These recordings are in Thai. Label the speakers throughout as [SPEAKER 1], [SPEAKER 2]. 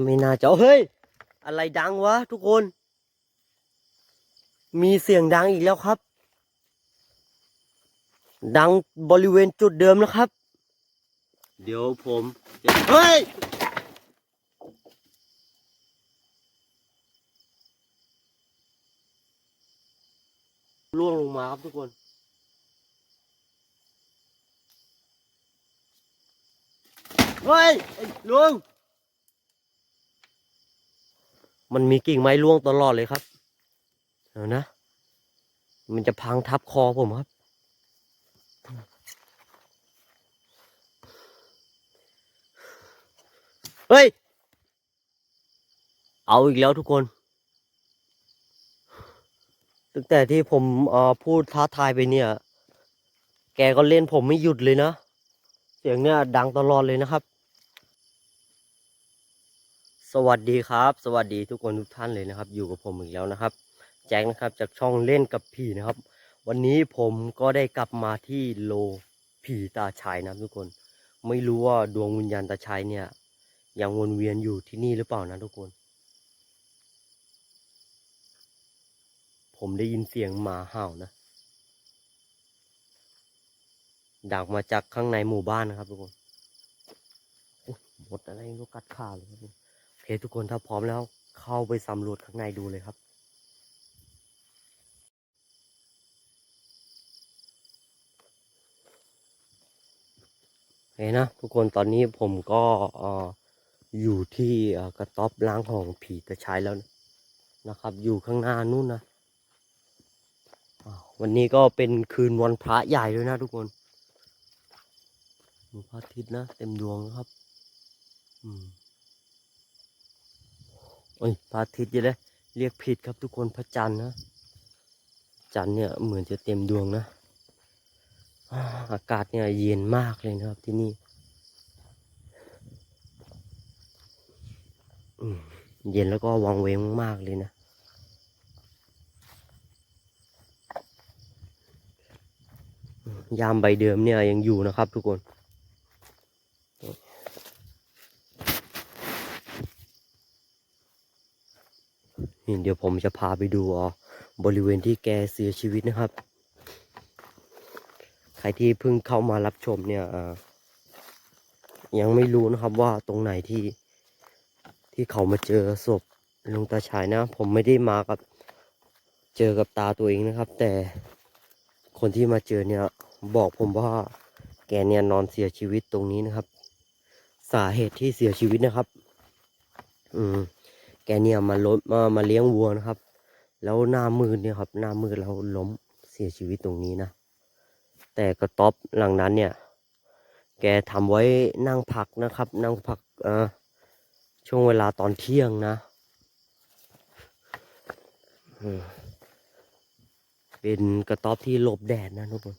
[SPEAKER 1] ไม่น่าจะเฮ้ย อะไรดังวะทุกคน มีเสียงดังอีกแล้วครับ ดังบริเวณจุดเดิมนะครับ เดี๋ยวผมจะเฮ้ยล่วงลงมาครับทุกคน เฮ้ยลุง มันมีกิ่งไม้ร่วงตลอดเลยครับเดี๋ยวนะ มันจะพังทับคอผมครับ เฮ้ย เอาอีกแล้วทุกคน ตั้งแต่ที่ผมพูดท้าทายไปเนี่ย แกก็เล่นผมไม่หยุดเลยนะ เสียงเนี่ยดังตลอดเลยนะครับ สวัสดีครับ สวัสดีทุกคนทุกท่านเลยนะครับ อยู่กับผมอีกแล้วนะครับ แจ็คนะครับจากช่องเล่นกับผีนะครับ วันนี้ผมก็ได้กลับมาที่โลผีตาชัยนะทุกคน ไม่รู้ว่าดวงวิญญาณตาชัยเนี่ยยังวนเวียนอยู่ที่นี่หรือเปล่านะทุกคน ผมได้ยินเสียงหมาเห่านะดังมาจากข้างในหมู่บ้านนะครับทุกคนหมดอะไรก็กัดขาเลยครับ เคทุกคนถ้าพร้อมแล้วเข้าไปสำรวจข้างในดูเลยครับโอเคนะทุกคนตอนนี้ผมก็ออยู่ที่กระต๊อบล้างของผีตะชายแล้วนะครับ อยู่ข้างหน้านู่นนะวันนี้ก็เป็นคืนวันพระใหญ่ด้วยนะทุกคนพระอาทิตย์นะ เต็มดวงครับ อืม อ้ยพระอาทิตย์จะได้เรียกผิดครับทุกคนพระจันทร์นะ จันทร์เนี่ยเหมือนจะเต็มดวงนะ อากาศเนี่ยเย็นมากเลยนะครับที่นี่เย็นแล้วก็วังเวงมากเลยนะ ยามใบเดิมเนี่ยยังอยู่นะครับทุกคน นี่เดี๋ยวผมจะพาไปดูอะบริเวณที่แกเสียชีวิตนะครับ ใครที่เพิ่งเข้ามารับชมเนี่ยยังไม่รู้นะครับว่าตรงไหนที่ที่เขามาเจอศพลุงตาชายนะ ผมไม่ได้มากับเจอกับตาตัวเองนะครับ แต่คนที่มาเจอเนี่ยบอกผมว่าแกเนี่ยนอนเสียชีวิตตรงนี้นะครับ สาเหตุที่เสียชีวิตนะครับ อืม แกเนี่ยมาลดมามาเลี้ยงวัวนะครับ แล้วหน้ามืดเนี่ยครับ หน้ามืดแล้วล้มเสียชีวิตตรงนี้นะ แต่กระต๊อบหลังนั้นเนี่ย แกทำไว้นั่งพักนะครับ นั่งพักเอ่อช่วงเวลาตอนเที่ยงนะเป็นกระต๊อบที่หลบแดดนะทุกคน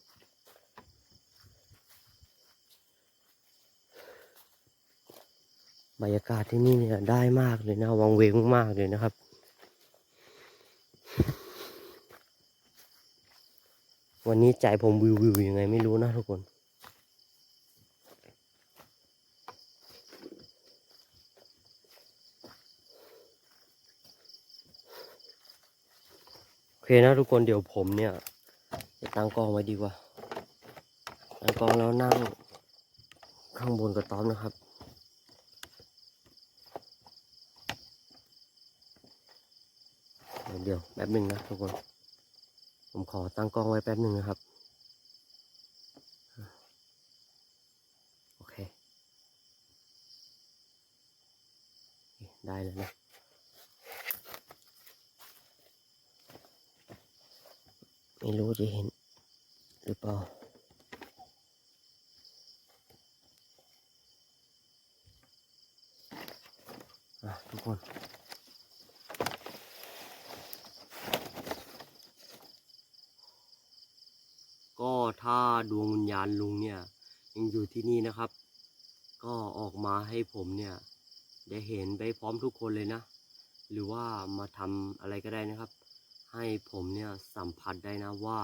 [SPEAKER 1] บรรยากาศที่นี่เนี่ยได้มากเลยนะวังเวงมากเลยนะครับวันนี้ใจผมวิววิวยังไงไม่รู้นะทุกคน โอเคนะทุกคนเดี๋ยวผมเนี่ยจะตั้งกล้องไว้ดีกว่าตั้งกล้องแล้วนั่งข้างบนกระต๊อบนะครับ เดี๋ยวแป๊บหนึ่งนะทุกคน ผมขอตั้งกล้องไว้แป๊บหนึ่งนะครับ โอเค ได้แล้วนะไม่รู้จะเห็นหรือเปล่าทุกคน ก็ถ้าดวงวิญญานลุงเนี่ยยังอยู่ที่นี่นะครับ ก็ออกมาให้ผมเนี่ยได้เห็นไปพร้อมทุกคนเลยนะ หรือว่ามาทำอะไรก็ได้นะครับ ให้ผมเนี่ยสัมผัสได้นะว่า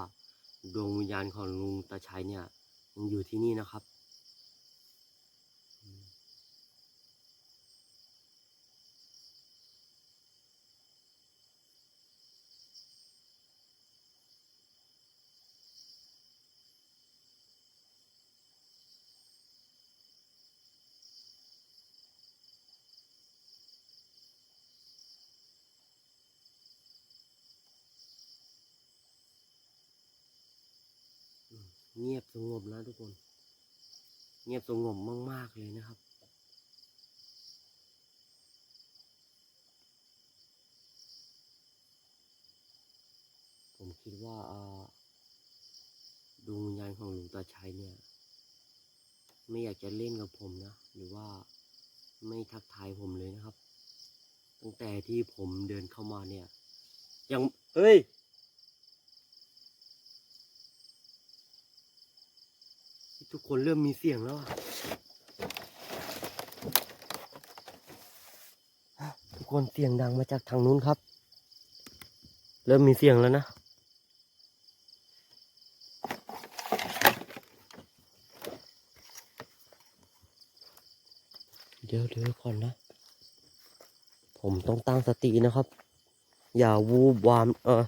[SPEAKER 1] ดวงวิญญาณของลุงตาชัยเนี่ยยังอยู่ที่นี่นะครับ เงียบสงบนะทุกคน เงียบสงบมาก ๆ เลยนะครับ ผมคิดว่าอ่าดวงวิญญาณของหลวงตาชัยเนี่ย ไม่อยากจะเล่นกับผมนะ หรือว่าไม่ทักทายผมเลยนะครับ ตั้งแต่ที่ผมเดินเข้ามาเนี่ย ยังเฮ้ย ทุกคนเริ่มมีเสียงแล้วทุกคนเสียงดังมาจากทางนู้นครับ เริ่มมีเสียงแล้วนะเดี๋ยวเดี๋ยวก่อนนะ ผมต้องตั้งสตินะครับ อย่าวูบวาม เออ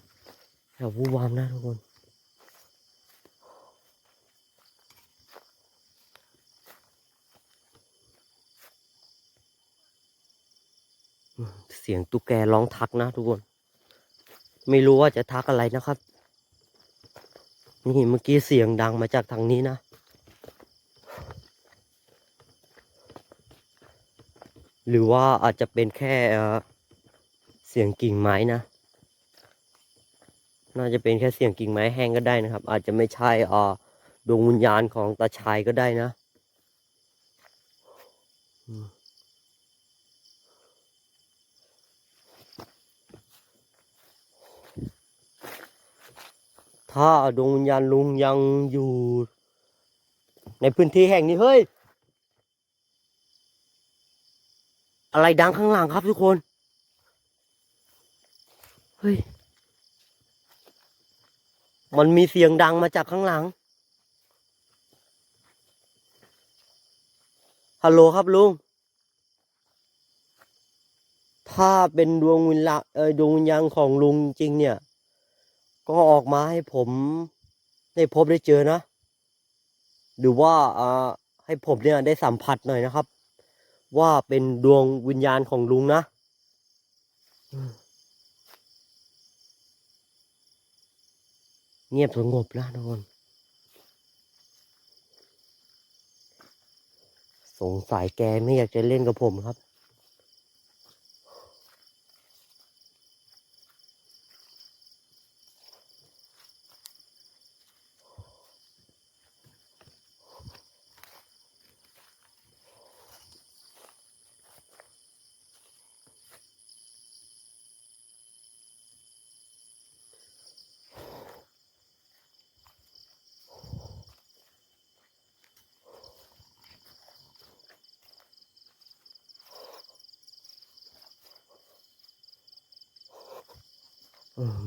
[SPEAKER 1] อย่าวูบวามนะทุกคน อืม เสียงตุ๊กแกร้องทักนะทุกคน ไม่รู้ว่าจะทักอะไรนะครับ นี่เมื่อกี้เสียงดังมาจากทางนี้นะ หรือว่าอาจจะเป็นแค่เสียงกิ่งไม้นะ น่าจะเป็นแค่เสียงกิ่งไม้แห้งก็ได้นะครับ อาจจะไม่ใช่เอ่อดวงวิญญาณของตาชายก็ได้นะ อืม ถ้าดวงวิญญาณลุงยังอยู่ ในพื้นที่แห่งนี้เฮ้ย อะไรดังข้างหลังครับทุกคน เฮ้ย มันมีเสียงดังมาจากข้างหลัง ฮัลโหลครับลุง ถ้าเป็นดวงวิญญาณเออดวงวิญญาณของลุงจริงเนี่ย ก็ออกมาให้ผมได้พบได้เจอนะ หรือว่าอ่าให้ผมเนี่ยได้สัมผัสหน่อยนะครับ ว่าเป็นดวงวิญญาณของลุงนะเงียบสงบแล้วทุกคนสงสัยแกไม่อยากจะเล่นกับผมครับ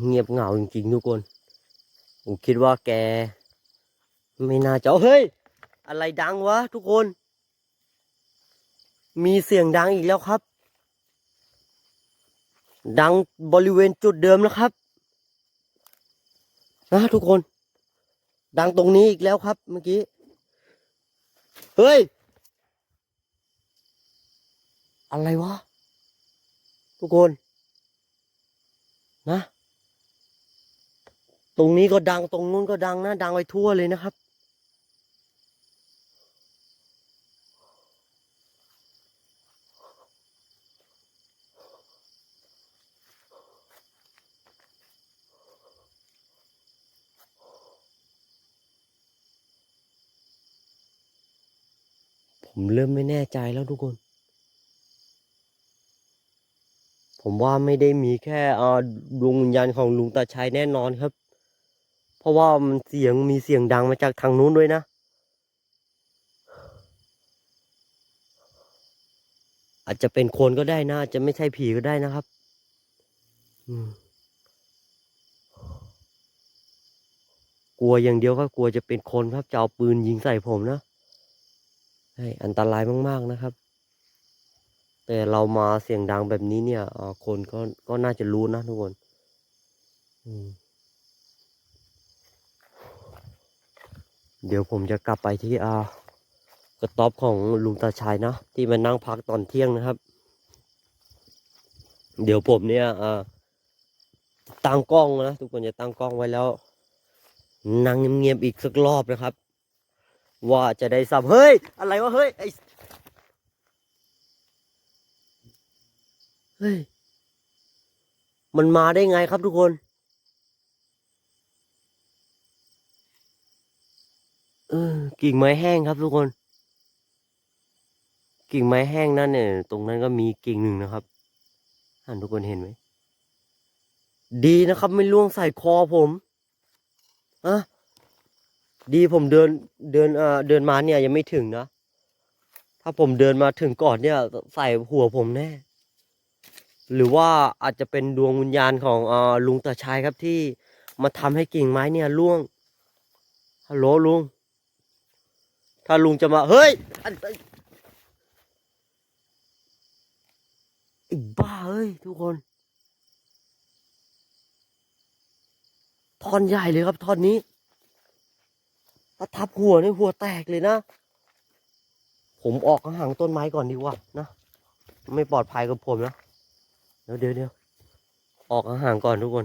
[SPEAKER 1] เงียบเหงาจริงๆทุกคนผมคิดว่าแก ไม่น่าจะเฮ้ย อะไรดังวะทุกคน มีเสียงดังอีกแล้วครับ ดังบริเวณจุดเดิมนะครับนะทุกคน ดังตรงนี้อีกแล้วครับ เมื่อกี้ เฮ้ย อะไรวะ ทุกคน นะ ตรงนี้ก็ดังตรงนู้นก็ดังนะ ดังไปทั่วเลยนะครับ ผมเริ่มไม่แน่ใจแล้วทุกคน ผมว่าไม่ได้มีแค่ดวงวิญญาณของลุงตาชัยแน่นอนครับ เพราะว่ามันเสียงมีเสียงดังมาจากทางนู้นด้วยนะ อาจจะเป็นคนก็ได้นะอาจจะไม่ใช่ผีก็ได้นะครับ อืมกลัวอย่างเดียวครับกลัวจะเป็นคนครับจะเอาปืนยิงใส่ผมนะใช่อันตรายมากๆนะครับ แต่เรามาเสียงดังแบบนี้เนี่ยคนก็ก็น่าจะรู้นะทุกคน อืม เดี๋ยวผมจะกลับไปที่อ่ากระต๊อบของลุงตาชัยนะที่มานั่งพักตอนเที่ยงนะครับ เดี๋ยวผมเนี่ยอ่าตั้งกล้องนะทุกคนจะตั้งกล้องไว้แล้วนั่งเงียบๆอีกสักรอบนะครับ ว่าจะได้สับเฮ้ย อะไรวะเฮ้ยไอเฮ้ยมันมาได้ไงครับทุกคน ออกิ่งไม้แห้งครับทุกคน กิ่งไม้แห้งนั่นเนี่ย ตรงนั้นก็มีกิ่งหนึ่งนะครับท่านทุกคนเห็นไหม ดีนะครับ ไม่ล่วงใส่คอผมอะดีผมเดินเดินเอ่อเดินมาเนี่ยยังไม่ถึงนะ ถ้าผมเดินมาถึงก่อนเนี่ย ใส่หัวผมแน่ หรือว่าอาจจะเป็นดวงวิญญาณของเอ่อลุงตาชายครับที่มาทำให้กิ่งไม้เนี่ยล่วงฮัลโหลลุง ถ้าลุงจะมา เฮ้ยอันไอ้บ้าเอ้ย ทุกคนท่อนใหญ่เลยครับท่อนนี้ถ้าทับหัวเนี่หัวแตกเลยนะ ผมออกห่างต้นไม้ก่อนดีกว่านะ ไม่ปลอดภัยกับผมนะ เดี๋ยวเดี๋ยวเดี๋ยวออกห่างก่อนทุกคน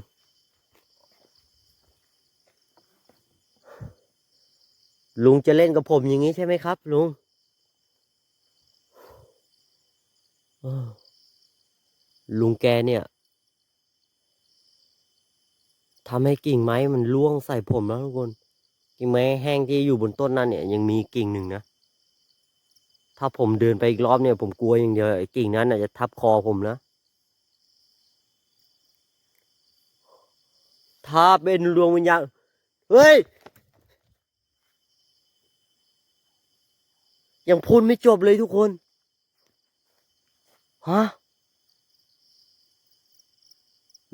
[SPEAKER 1] ลุงจะเล่นกับผมอย่างนี้ใช่ไหมครับ ลุงลุงแกเนี่ยทำให้กิ่งไม้มันร่วงใส่ผมแล้วทุกคน กิ่งไม้แห้งที่อยู่บนต้นนั้นเนี่ย ยังมีกิ่งหนึ่งนะ ถ้าผมเดินไปอีกรอบเนี่ย ผมกลัวอย่างเดียวไอ้กิ่งนั้นอาจจะทับคอผมนะ ถ้าเป็นดวงวิญญาณเฮ้ย ยังพูดไม่จบเลยทุกคน ฮะ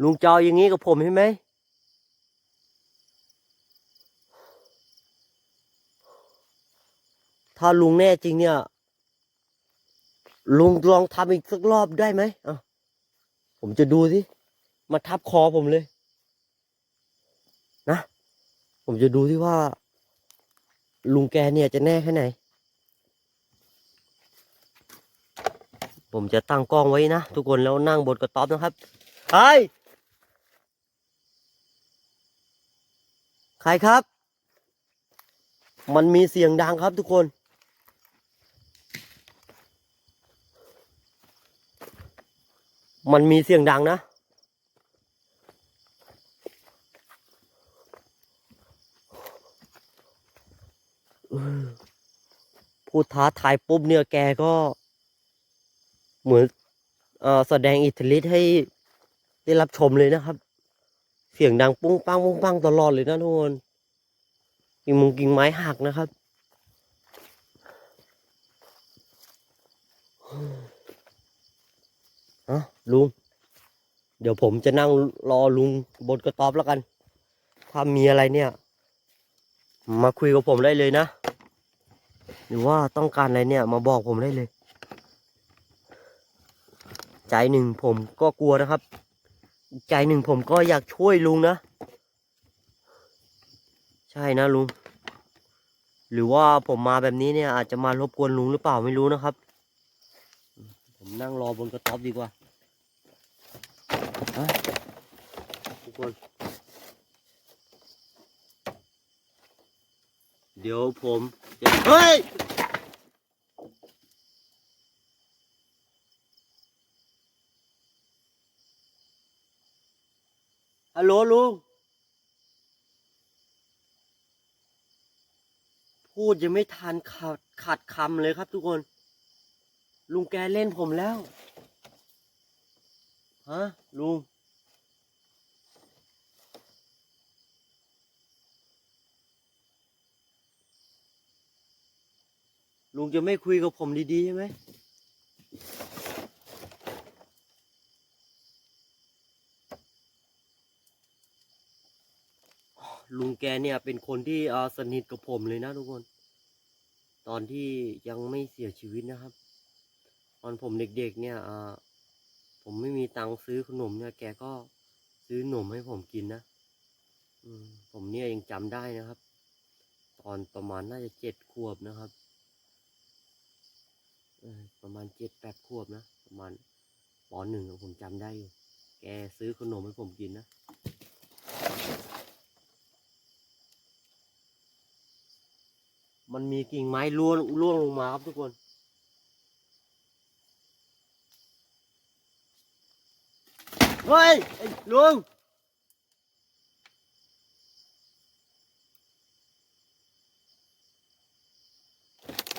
[SPEAKER 1] ลุงเจ้าอย่างนี้กับผมใช่ไหม ถ้าลุงแน่จริงเนี่ย ลุงลองทำอีกสักรอบได้ไหมอะผมจะดูสิ มาทับคอผมเลย นะ ผมจะดูที่ว่า ลุงแกเนี่ยจะแน่แค่ไหน ผมจะตั้งกล้องไว้นะ ทุกคนแล้วนั่งบนกระต๊อบนะครับใครใครครับ มันมีเสียงดังครับทุกคนมันมีเสียงดังนะ พูดท้าทายปุ๊บเนี่ยแกก็ เหมือนเอ่อแสดงอิทธิฤทธิ์ให้ได้รับชมเลยนะครับ เสียงดังปุ้งปังปุ้งปังตลอดเลยนะทุกคนกิ่งมุงกิ่งไม้หักนะครับ อะลุง เดี๋ยวผมจะนั่งรอลุงบนกระต๊อบแล้วกัน ถ้ามีอะไรเนี่ย มาคุยกับผมได้เลยนะ หรือว่าต้องการอะไรเนี่ย มาบอกผมได้เลย ใจหนึ่งผมก็กลัวนะครับ ใจหนึ่งผมก็อยากช่วยลุงนะ ใช่นะลุง หรือว่าผมมาแบบนี้เนี่ยอาจจะมารบกวนลุงหรือเปล่าไม่รู้นะครับ ผมนั่งรอบนกระต๊อบดีกว่าทุกคน เดี๋ยวผมจะเฮ้ย ฮั ลุง พูดยังไม่ทันขาดขาดคำเลยครับทุกคน ลุงแกเล่นผมแล้ว ฮะ ลุง ลุงจะไม่คุยกับผมดีๆใช่ไหม ลุงแกเนี่ยเป็นคนที่สนิทกับผมเลยนะทุกคน ตอนที่ยังไม่เสียชีวิตนะครับ ตอนผมเด็กๆเนี่ยผมไม่มีตังค์ซื้อขนมเนี่ย แกก็ซื้อขนมให้ผมกินนะมผมเนี่ยยังจำได้นะครับ ตอนประมาณน่าจะเจ็ดขวบนะครับประมาณเจ็ดแปดขวบนะ ประมาณปหนึ่งอะผมจำได้อยู่ แกซื้อขนมให้ผมกินนะ มันมีกิ่งไม้ร่วงร่วงลงมาครับทุกคน เฮ้ยลุง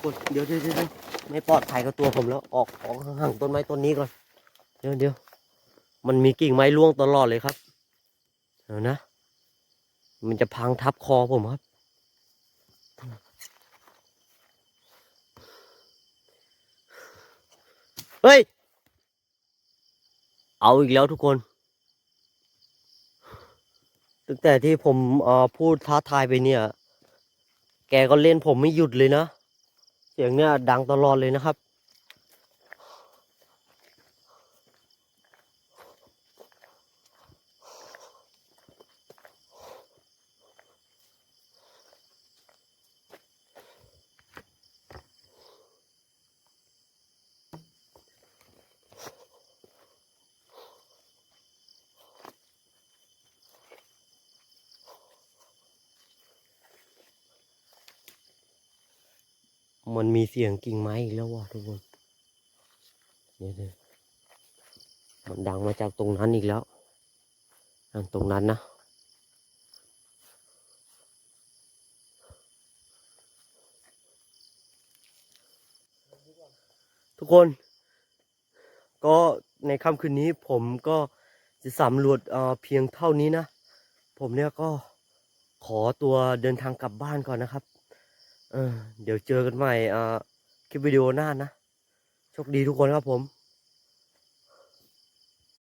[SPEAKER 1] กดเดี๋ยวเดี๋ยวเดี๋ยวไม่ปลอดภัยกับตัวผมแล้ว ออกออกห่างต้นไม้ต้นนี้ก่อน เดี๋ยวเดี๋ยวมันมีกิ่งไม้ร่วงตลอดเลยครับเดี๋ยวนะ มันจะพังทับคอผมครับ เฮ้ย เอาอีกแล้วทุกคน ตั้งแต่ที่ผมอพูดท้าทายไปเนี่ย แกก็เล่นผมไม่หยุดเลยนะ เสียงเนี่ยดังตลอดเลยนะครับ มันมีเสียงกิ่งไม้อีกแล้วว่ะทุกคนเดี๋ยวมันดังมาจากตรงนั้นอีกแล้วนั่นตรงนั้นนะทุกคน ก็ในค่ำคืนนี้ผมก็จะสำรวจเเพียงเท่านี้นะ ผมเนี่ยก็ขอตัวเดินทางกลับบ้านก่อนนะครับ เออเดี๋ยวเจอกันใหม่อ่าคลิปวิดีโอหน้านะโชคดีทุกคนครับผม